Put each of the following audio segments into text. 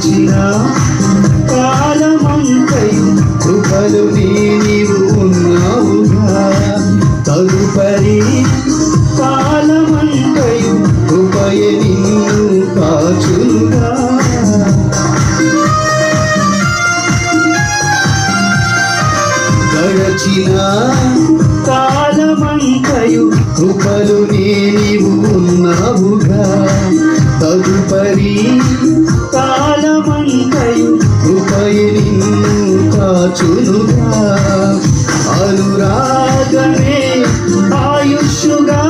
గడచిన కాలమంతయు కృపలు నీవు ఉన్నావుగా. తదుపరి కాలమంతయు కృపయ నిన్ను కాచుగా గడచిన కాలమంతయు కృపలు నీవు ఉన్నావుగా. తదుపరి కాచునుగా అనురాగమే ఆయుష్గా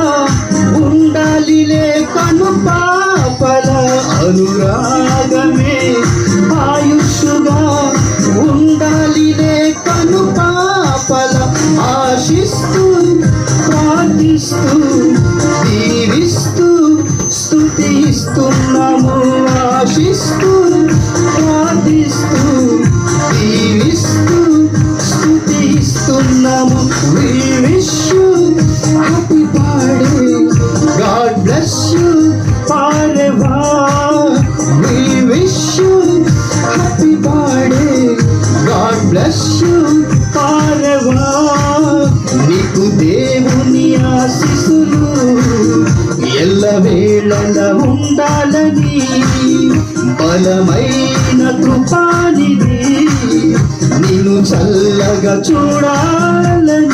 ఉండాలిలే కను పాపల. అనురాగమే ఆయుష్గా ఉండాలిలే కను పాపల. ఆశిస్తూ ప్రార్థిస్తూ దీవిస్తూ స్తుతిస్తున్నాము ఆశిస్తూ we wish you happy party. God bless you forever we wish you happy party. God bless you forever నీకు దేవుని ఆశీస్సులు వేళల ఉండాలని బలమైన కృపానిది నిన్ను చల్లగా చూడాలని.